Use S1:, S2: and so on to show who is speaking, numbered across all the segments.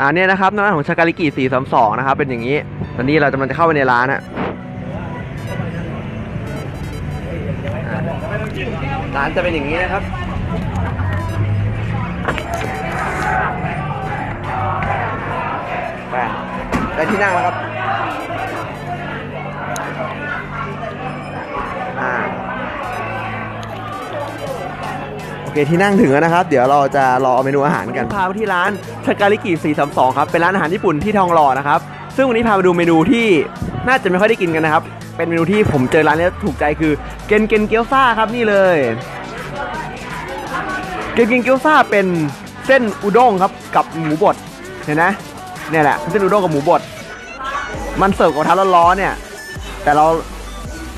S1: อ่าเนี่ยนะครับร้านของชากาลิกิ432 นะครับ เป็นอย่างนี้ ตอนนี้เรากำลังจะเข้าไปในร้านฮะร้านจะเป็นอย่างนี้นะครับไปได้ที่นั่งแล้วครับ คที่นั่งถึงแล้วนะครับ เดี๋ยวเราจะรอเมนูอาหารกันพาไปที่ร้านชาการิกิ432ครับเป็นร้านอาหารญี่ปุ่นที่ทองหล่อนะครับซึ่งวันนี้พาไปดูเมนูที่น่าจะไม่ค่อยได้กินกันนะครับ เป็นเมนูที่ผมเจอร้านนี้ถูกใจคือเกนเกนเกี๊ยวซ่าครับนี่เลยเกนเกนเกี๊ยวซ่าเป็นเส้นอุด้งครับกับหมูบดเห็นไหมเนี่ยแหละเส้นอุด้งกับหมูบด มันเสิร์ฟกับกระทะร้อนๆเนี่ย แต่เรา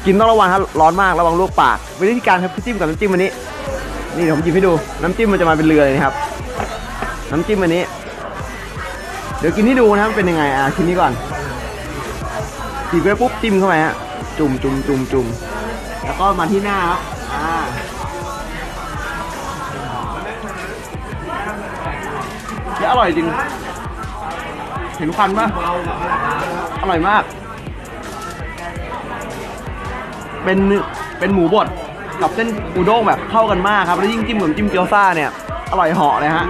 S1: กินต้องระวังครับร้อนมากระวังลวกปากวิธีการครับจิ้มกับน้ำจิ้มอันนี้ นี่เดี๋ยวผมหยิบให้ดู น้ำจิ้มมันจะมาเป็นเรือเลยนะครับ น้ำจิ้มอันนี้ เดี๋ยวกินให้ดูนะครับเป็นยังไงอะชิ้นนี้ก่อนจีบไปปุ๊บจิ้มเข้าไปฮะจุ่มจุ่มจุ่มจุ่มแล้วก็มาที่หน้าครับอ่าแล้วอร่อยจริง เห็นควันปะอร่อยมาก เป็นเป็นหมูบด กับเส้นอุด้งแบบเข้ากันมากครับ แล้วยิ่งจิ้มกับจิ้มเกี๊ยวซ่าเนี่ย อร่อยเหาะเลยฮะ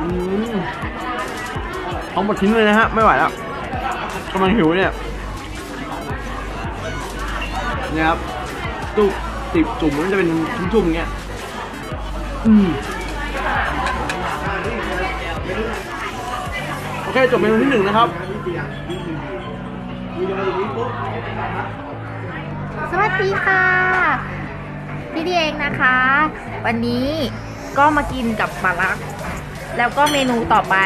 S1: อืมเอาหมดทิ้งเลยนะฮะ ไม่ไหวแล้วกำลังหิวเนี่ยเนี่ยครับตุกติบจุ่มมันจะเป็นชุ่มๆอย่างเงี้ย อืมโอเคจบเมนูที่หนึ่งนะครับ
S2: สวัสดีค่ะพี่ดีเองนะคะ วันนี้ก็มากินกับปลาลัก แล้วก็เมนูต่อไป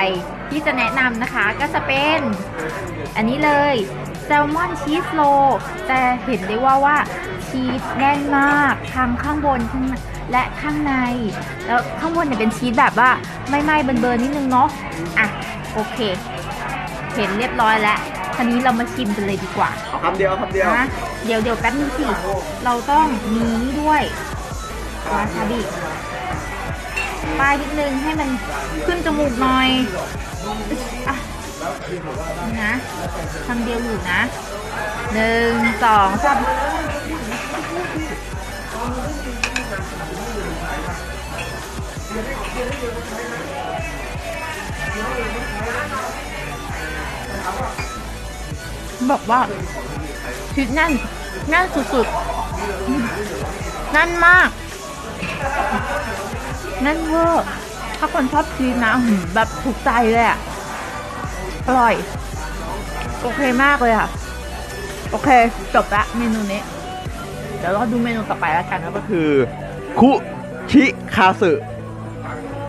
S2: ที่จะแนะนำนะคะก็จะเป็น อันนี้เลยแซลมอนชีสโลแต่เห็นได้ว่าว่าชีสแน่นมากทั้งข้างบนข้างและข้างใน แล้วข้างบนเนี่ยเป็นชีสแบบว่าไม่ไหม้เบิร์นๆนิดนึงเนาะอะโอเค เห็นเรียบร้อยแล้ว ทีนี้เรามาชิมกันเลยดีกว่า
S1: เอาคำเดียวเอาคำเดียว
S2: นะเดี๋ยวเดี๋ยวแป๊บนึงสิเราต้องมีนี่ด้วยวาซาบิป้ายนิดนึงให้มันขึ้นจมูกหน่อยอะนี่นะคำเดียวอยู่นะหนึ่งสองสาม บอกว่าชีสแน่นแน่นสุดๆแน่นมากแน่นเวอร์ถ้าคนชอบชีสนะแบบถูกใจเลยอะอร่อย โอเคมากเลยค่ะ โอเค จบละเมนูนี้ เดี๋ยวเราดูเมนูต่อไปแล้วกัน
S1: ก็คือ คุชิคาสึ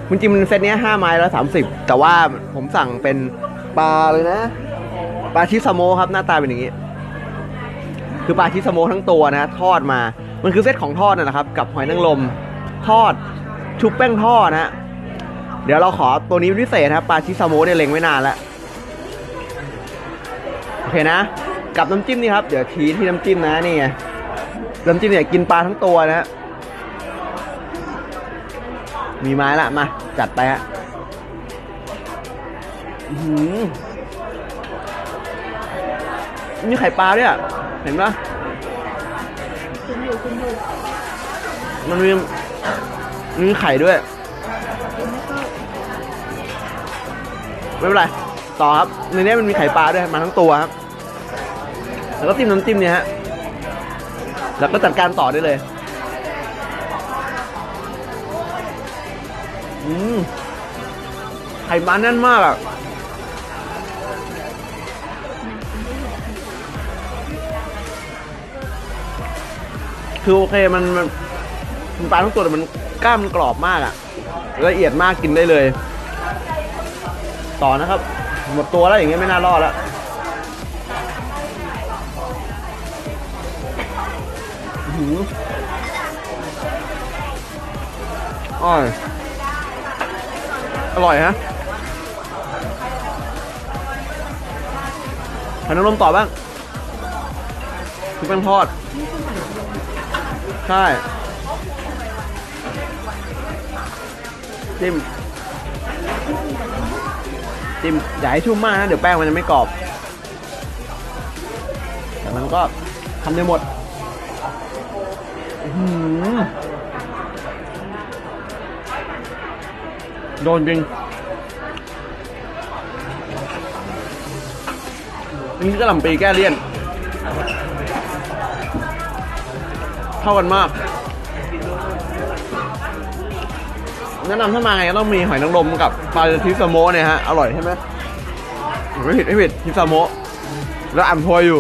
S1: มันจริงมันเซตเนี้ยห้าไม้แล้วสามสิบแต่ว่าผมสั่งเป็นปลาเลยนะ ปลาชิซาโมครับหน้าตาเป็นอย่างนี้ คือปลาชิซาโมทั้งตัวนะ ทอดมา มันคือเซตของทอดนั่นแหละครับ กับหอยนางรมทอดชุบแป้งทอดนะเดี๋ยวเราขอตัวนี้พิเศษนะครับปลาชิซาโมเนี่ยเล็งไว้นานแล้วโอเคนะ กับน้ำจิ้มนี่ครับ เดี๋ยวชี้ที่น้ำจิ้มนะนี่ไงน้ำจิ้มเนี่ยกินปลาทั้งตัวนะฮะมีไม้ละมา จัดไปฮะอื้อหือ มีไข่ปลาด้วยอะเห็นปะ
S2: คุณอยู่คุณอยู่
S1: มันมีมีไข่ด้วย ไม่เป็นไร ต่อครับในนี้มันมีไข่ปลาด้วยมาทั้งตัวครับ แล้วก็จิ้มน้ำจิ้มเนี่ยฮะ แล้วก็จัดการต่อได้เลย อืมไข่ปลาแน่นมากอะ คือโอเคมันมันมันปลาทั้งตัวแต่มันกล้ามมันกรอบมากอะละเอียดมากกินได้เลย ต่อนะครับ หมดตัวแล้วอย่างเงี้ยไม่น่ารอดแล้วอื้อหืออร่อยอร่อยฮะหันน้ำลมต่อบ้างคือแป้งทอด ใช่จิ้มจิ้มอย่าให้ชุ่มมากนะ เดี๋ยวแป้งมันจะไม่กรอบ แต่มันก็ทำได้หมดหโดนจริงนนี้กระหล่ำปีแก้เลี่ยน เข้ากันมาก แนะนำถ้ามาไงก็ต้องมีหอยนางรมกับปลาทิสโมเนี่ยฮะ อร่อยใช่ไหมไม่ผิดไม่ผิดทิสโมแล้วอ่ำพวยอยู่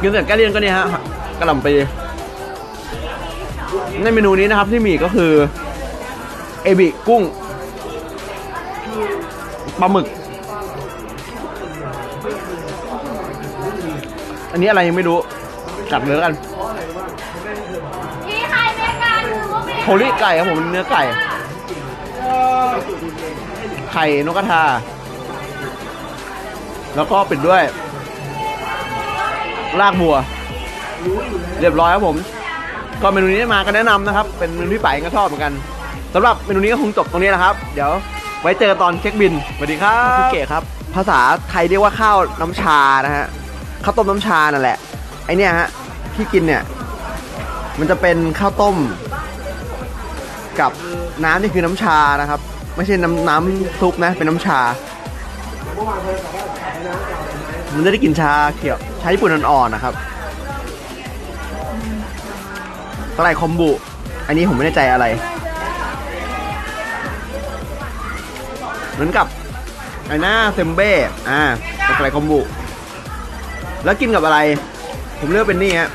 S1: กินเสร็จแก้เลี่ยนก็เนี่ยฮะกระหล่ำปีในเมนูนี้นะครับที่มีก็คือเอบิกุ้งปลาหมึก อันนี้อะไรยังไม่รู้ จัดเลยแล้วกัน
S2: พี่ใครเมกันหรือว่าเม
S1: โฮลี่ไก่ครับผมเนื้อไก่ ไข่นกกระทา แล้วก็ปิดด้วย รากบัว เรียบร้อยครับผม ก็เมนูนี้มาก็แนะนำนะครับ เป็นเมนูที่ไปก็ชอบเหมือนกันสำหรับเมนูนี้ก็คงจบตรงนี้นะครับ เดี๋ยวไว้เจอตอนเช็คบินสวัสดีครับภูเก็ตครับ ภาษาไทยเรียกว่าข้าวน้ำชานะฮะข้าวต้มน้ำชานั่นแหละ ไอเนี่ยฮะที่กินเนี่ย มันจะเป็นข้าวต้ม กับน้ำนี่คือน้ำชานะครับ ไม่ใช่น้ำน้ำซุปนะ เป็นน้ำชามันจะได้กินชาเขียวชาญี่ปุ่นอ่อนๆนะครับสไลด์คอมบุ อันนี้ผมไม่แน่ใจอะไร เหมือนกับไอ้หน้าเซมเบ้ อ่าเป็นสไลด์คอมบุ แล้วกินกับอะไร ผมเลือกเป็นนี่ฮะ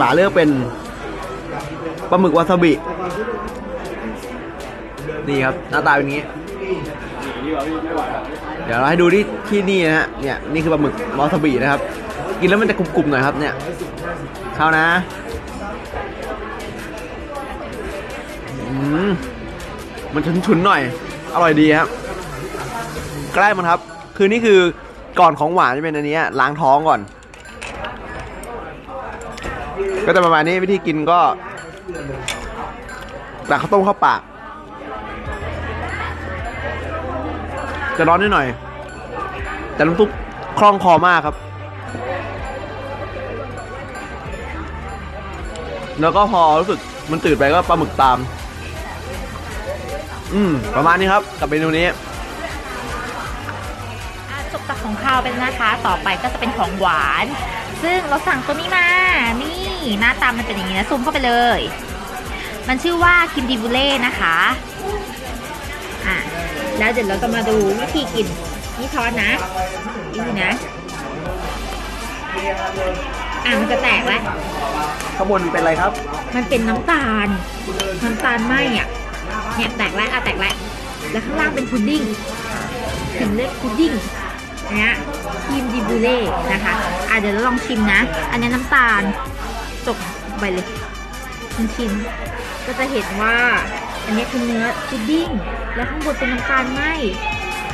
S1: ป๋าเลือกเป็นปลาหมึกวาซาบิ นี่ครับ หน้าตาเป็นอย่างนี้ เดี๋ยวเราให้ดูที่ที่นี่นะฮะ เนี่ย นี่คือปลาหมึกวาซาบินะครับ กินแล้วมันจะกรุบๆหน่อยครับ เนี่ย เข้านะ อืม มันชุนๆหน่อย อร่อยดีครับ ใกล้มันครับ คือนี่คือ ก่อนของหวานจะเป็นอันนี้ล้างท้องก่อน ก็จะประมาณนี้วิธีกินก็ตักข้าวต้มเข้าปาก จะร้อนนิดหน่อย แต่น้ำซุปคล่องคอมากครับ แล้วก็พอรู้สึกมันตื่นไปก็ปลาหมึกตาม อืม ประมาณนี้ครับ กับเมนูนี้
S2: จบจากของข้าวเป็นนะคะ ต่อไปก็จะเป็นของหวาน ซึ่งเราสั่งตัวนี้มา นี่หน้าตามันเป็นอย่างนี้นะซูมเข้าไปเลย มันชื่อว่าคิมดีบูเล่นะคะอะแล้วเดี๋ยวเราจะมาดูวิธีกินนี่ช้อนนะนี่นะอะมันจะแตกแล้ว
S1: ข้างบนเป็นอะไรครับ
S2: มันเป็นน้ำตาล น้ำตาลไหมอะเนี่ยแตกแล้วอะแตกแล้วแล้วข้างล่างเป็นพุดดิ้งถึงเรียกพุดดิ้ง อันเนี้ยครีมดีบูเล่นะคะอะเดี๋ยวเราลองชิมนะ อันนี้น้ำตาลจกไปเลยชิมชิมก็จะเห็นว่า อันนี้คือเนื้อพุดดิ้ง แล้วข้างบนเป็นน้ำตาลไหม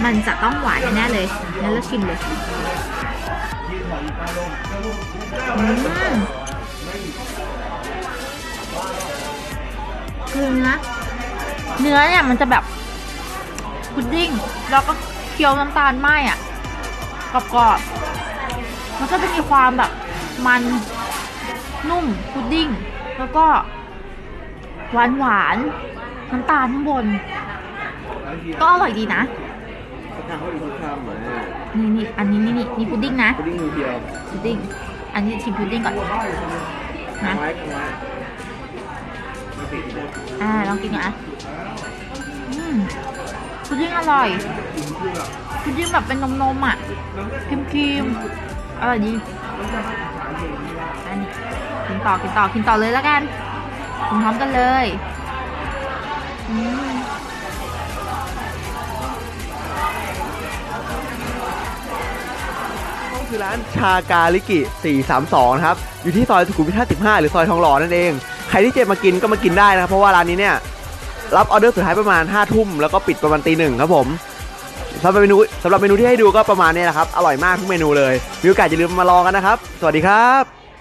S2: มันจะต้องหวานแน่เลยงั้นเราชิมเลยอืมคือเนื้อเนื้อเนี่ยมันจะแบบพุดดิ้ง แล้วก็เคี้ยวน้ำตาลไหมอะ กรอบๆมันก็จะมีความแบบมันนุ่มพุดดิ้ง แล้วก็หวานหวานน้ำตาลข้างบน ก็อร่อยดีนะนี่นี่อันนี้นี่นี่นี่พุดดิ้งนะ
S1: พุดดิ้งเพียว
S2: พุดดิ้ง อันนี้ชิมพุดดิ้งก่อนนะอ่าลองกินนะอืม พุดดิ้งอร่อยพุดดิ้งแบบเป็นนมนมอะครีมครีมๆอร่อยดีอันนี้กินต่อกินต่อกินต่อเลยแล้วกันกินพร้อมกันเลยอืม
S1: คือร้านชากาลิกิ 432 นะครับ อยู่ที่ซอยสุขุมวิท 55 หรือซอยทองหล่อนั่นเอง ใครที่เจมากินก็มากินได้นะครับ เพราะว่าร้านนี้เนี่ย รับออเดอร์สุดท้ายประมาณ5ทุ่มแล้วก็ปิดประมาณตีหนึ่งครับผมสำหรับเมนูสำหรับเมนูที่ให้ดูก็ประมาณนี้แหละครับ อร่อยมากทุกเมนูเลย มีโอกาสอย่าลืมมาลองกันนะครับ สวัสดีครับ